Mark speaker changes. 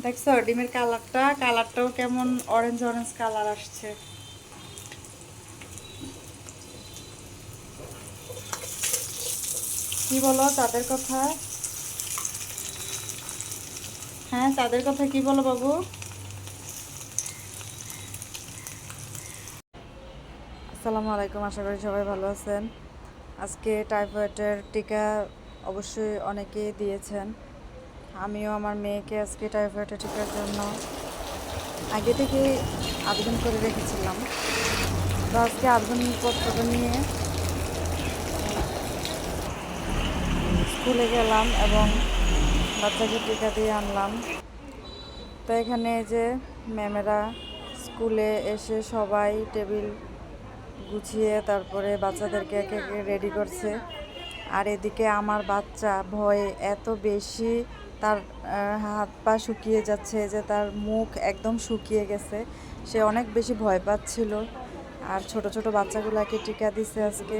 Speaker 1: দেখছ, ডিমের কালারটা? কালারটাও কেমন অরেঞ্জ অরেঞ্জ কালার আসছে। কি বলো তাদের কথা? হ্যাঁ তাদের কথা কি বলো বাবু? আসসালামু আলাইকুম, আশা করি সবাই ভালো আছেন। আজকে টাইফয়েডের টিকা অবশ্যই অনেকেই দিয়েছেন। আমিও আমার মেয়েকে আজকে টাইফয়েডের টিকার জন্য আগে থেকে আবেদন করে রেখেছিলাম। তো আজকে আবেদনপত্রটা নিয়ে স্কুলে গেলাম এবং বাচ্চাকে টিকা দিয়ে আনলাম। তো এখানে যে ম্যামেরা স্কুলে এসে সবাই টেবিল গুছিয়ে তারপরে বাচ্চাদেরকে একে একে রেডি করছে। আর এদিকে আমার বাচ্চা ভয়ে এত বেশি তার হাত পা শুকিয়ে যাচ্ছে, যে তার মুখ একদম শুকিয়ে গেছে। সে অনেক বেশি ভয় পাচ্ছিল। আর ছোট ছোট বাচ্চাগুলোকে টিকা দিছে আজকে।